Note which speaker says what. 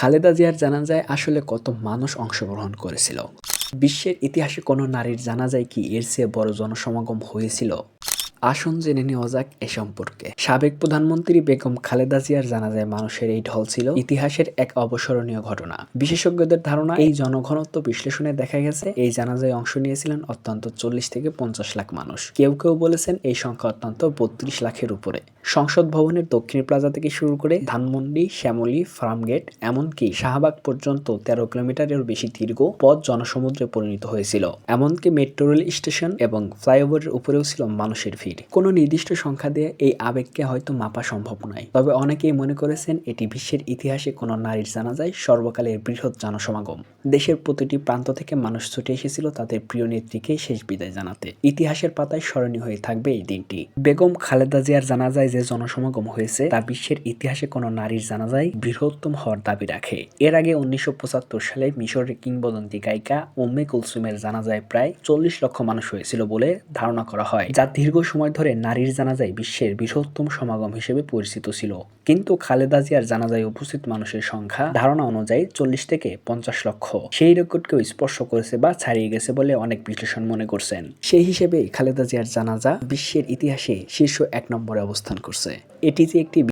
Speaker 1: খালেদা জিয়ার জানাজায় আসলে কত মানুষ অংশগ্রহণ করেছিল? বিশ্বের ইতিহাসে কোনো নারীর জানাজায় কি এর চেয়ে বড় জনসমাগম হয়েছিল? আসুন জেনে নেওয়া যাক এ সম্পর্কে। সাবেক প্রধানমন্ত্রী বেগম খালেদা জিয়ার জানাজায় মানুষের এই ঢল ছিল ইতিহাসের এক অবসরণীয় ঘটনা। বিশেষজ্ঞদের ধারণা, এই জনঘনত্ব বিশ্লেষণে দেখা গেছে, এই জানাজায় অংশ নিয়েছিলেন অত্যন্ত চল্লিশ থেকে পঞ্চাশ লাখ মানুষ। কেউ কেউ বলেছেন এই সংখ্যা অত্যন্ত বত্রিশ লাখের উপরে। সংসদ ভবনের দক্ষিণ প্লাজা থেকে শুরু করে ধানমন্ডি, শ্যামলী, ফার্মগেট, এমনকি শাহবাগ পর্যন্ত তেরো কিলোমিটারের বেশি দীর্ঘ পথ জনসমুদ্রে পরিণত হয়েছিল। এমনকি মেট্রো রেল স্টেশন এবং ফ্লাইওভারের উপরেও ছিল মানুষের ভিড়। কোনো নির্দিষ্ট সংখ্যা দিয়ে এই আবেগকে হয়তো মাপা সম্ভব নয়। তবে অনেকেই মনে করেছেন এটি বিশ্বের ইতিহাসে কোনো নারীর জানাজায় সর্বকালের বৃহৎ জনসমাগম। দেশের প্রতিটি প্রান্ত থেকে মানুষ ছুটে এসেছিল তাদের প্রিয় নেত্রীকে শেষ বিদায় জানাতে। ইতিহাসের পাতায় স্মরণীয় হয়ে থাকবে এই দিনটি। বেগম খালেদা জিয়ার জানাজায় যে জনসমাগম হয়েছে, তা বিশ্বের ইতিহাসে কোনো নারীর জানাজায় বৃহত্তম হওয়ার দাবি রাখে। এর আগে উনিশশো পঁচাত্তর সালে মিশরের কিংবদন্তি গায়িকা উম্মে কুলসুমের জানাজায় প্রায় চল্লিশ লক্ষ মানুষ হয়েছিল বলে ধারণা করা হয়, যা দীর্ঘ সময় ধরে নারীর জানাজায় বিশ্বের বৃহত্তম সমাগম হিসেবে পরিচিত ছিল। কিন্তু খালেদা জিয়ার জানাজায় উপস্থিত মানুষের সংখ্যা ধারণা অনুযায়ী চল্লিশ থেকে পঞ্চাশ লক্ষ। সেই রেকর্ডকেও স্পর্শ করেছে বা ছাড়িয়ে গেছে বলে অনেক বিশ্লেষণ মনে করছেন। সেই হিসেবে খালেদা জিয়ার জানাজা বিশ্বের ইতিহাসে শীর্ষ এক নম্বরে অবস্থান করছে। এটি যে একটি